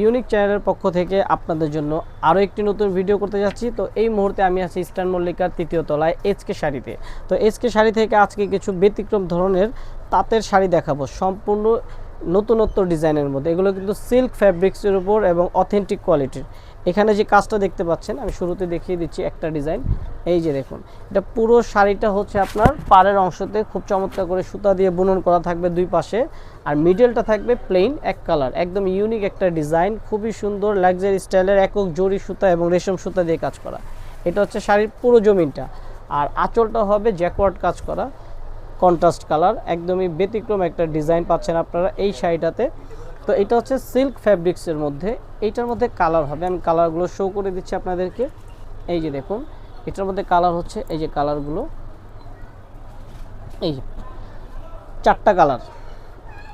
Unique চ্যানেলের পক্ষ থেকে আপনাদের জন্য আরও একটি নতুন ভিডিও করতে যাচ্ছি। তো এই মুহূর্তে আমি আছি ইস্টার্ন মল্লিকার তৃতীয় তলায় এচকে শাড়িতে। তো এসকে শাড়ি থেকে আজকে কিছু ব্যতিক্রম ধরনের তাঁতের শাড়ি দেখাবো। সম্পূর্ণ নতুনত্ব ডিজাইনের মধ্যে। এগুলো কিন্তু সিল্ক ফ্যাব্রিক্সের উপর এবং অথেন্টিক কোয়ালিটির। এখানে যে কাজটা দেখতে পাচ্ছেন, আমি শুরুতে দেখিয়ে দিচ্ছি একটা ডিজাইন। এই যে দেখুন, এটা পুরো শাড়িটা হচ্ছে আপনার পাড়ের অংশতে খুব চমৎকার করে সুতা দিয়ে বুনন করা থাকবে দুই পাশে। আর মিডলটা থাকবে প্লেন এক কালার একদম ইউনিক একটা ডিজাইন খুবই সুন্দর লাক্সারি স্টাইলের একক জরি সুতা এবং রেশম সুতা দিয়ে কাজ করা। এটা হচ্ছে শাড়ির পুরো জমিনটা। আর আঁচলটা হবে জ্যাকওয়ার্ড কাজ করা কন্ট্রাস্ট কালার একদমই ব্যতিক্রম একটা ডিজাইন পাচ্ছেন আপনারা এই শাড়িটাতে। তো এটা হচ্ছে সিল্ক ফ্যাব্রিক্সের মধ্যে, এইটার মধ্যে কালার হবে। আমি কালারগুলো শো করে দিচ্ছি আপনাদেরকে। এই যে দেখুন এটার মধ্যে কালার হচ্ছে, এই যে কালারগুলো এই চারটা কালার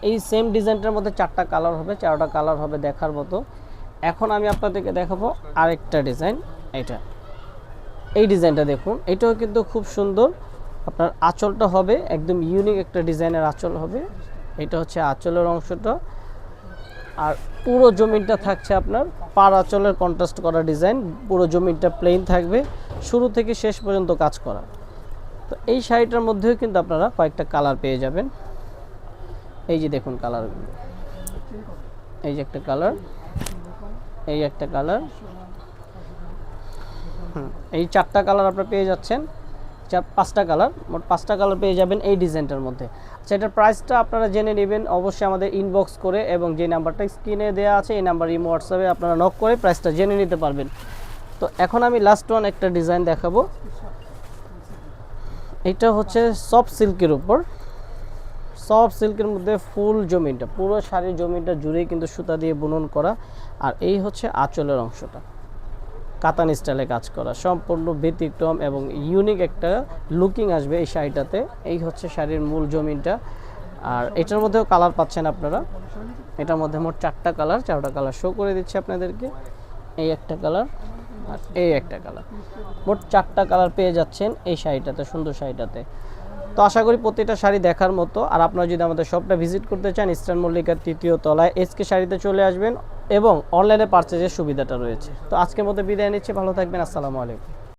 এই সেম ডিজাইনটার মধ্যে চারটা কালার হবে, চারটা কালার হবে দেখার মতো। এখন আমি আপনাদেরকে দেখাবো আরেকটা ডিজাইন এটা এই ডিজাইনটা দেখুন, এটাও কিন্তু খুব সুন্দর। আপনার আঁচলটা হবে, একদম ইউনিক একটা ডিজাইনের আঁচল হবে। এটা হচ্ছে আঁচলের অংশটা। আর পুরো জমিনটা থাকছে আপনার পার আঁচলের কন্ট্রাস্ট করা ডিজাইন পুরো জমিনটা প্লেন থাকবে। শুরু থেকে শেষ পর্যন্ত কাজ করা। তো এই শাড়িটার মধ্যেও কিন্তু আপনারা কয়েকটা কালার পেয়ে যাবেন। এই যে দেখুন কালারগুলো এই যে একটা কালার। এই একটা কালার। হুম, এই চারটা কালার আপনারা পেয়ে যাচ্ছেন। চার পাঁচটা কালার। মোট পাঁচটা কালার পেয়ে যাবেন এই ডিজাইনটার মধ্যে। আচ্ছা এটার প্রাইসটা আপনারা জেনে নেবেন অবশ্যই আমাদের ইনবক্স করে এবং যে নাম্বারটা স্ক্রিনে দেওয়া আছে এই নাম্বার ইমো হোয়াটসঅ্যাপে আপনারা নক করে প্রাইসটা জেনে নিতে পারবেন। তো এখন আমি লাস্ট ওয়ান একটা ডিজাইন দেখাবো। এটা হচ্ছে সফট সিল্কের উপর। সফট সিল্কের মধ্যে ফুল জমিনটা, পুরো শাড়ির জমিনটা জুড়েই কিন্তু সুতা দিয়ে বুনন করা। আর এই হচ্ছে আঁচলের অংশটা। কাতান স্টাইলে কাজ করা, সম্পূর্ণ ব্যতিক্রম এবং ইউনিক একটা লুকিং আসবে এই শাড়িটাতে। এই হচ্ছে শাড়ির মূল জমিনটা। আর এটার মধ্যেও কালার পাচ্ছেন আপনারা। এটার মধ্যে মোট চারটা কালার চারটা কালার শো করে দিচ্ছি আপনাদেরকে। এই একটা কালার আর এই একটা কালার। মোট চারটা কালার পেয়ে যাচ্ছেন এই শাড়িটাতে, সুন্দর শাড়িটাতে। তো আশা করি প্রতিটা শাড়ি দেখার মতো। আর আপনারা যদি আমাদের শপটা ভিজিট করতে চান, ইস্টার্ন মল্লিকার তৃতীয় তলায় এসকে শাড়িতে চলে আসবেন এবং অনলাইনে পারচেজের সুবিধাটা রয়েছে। তো আজকের মধ্যে বিদায় নিচ্ছি। ভালো থাকবেন। আসসালামু আলাইকুম।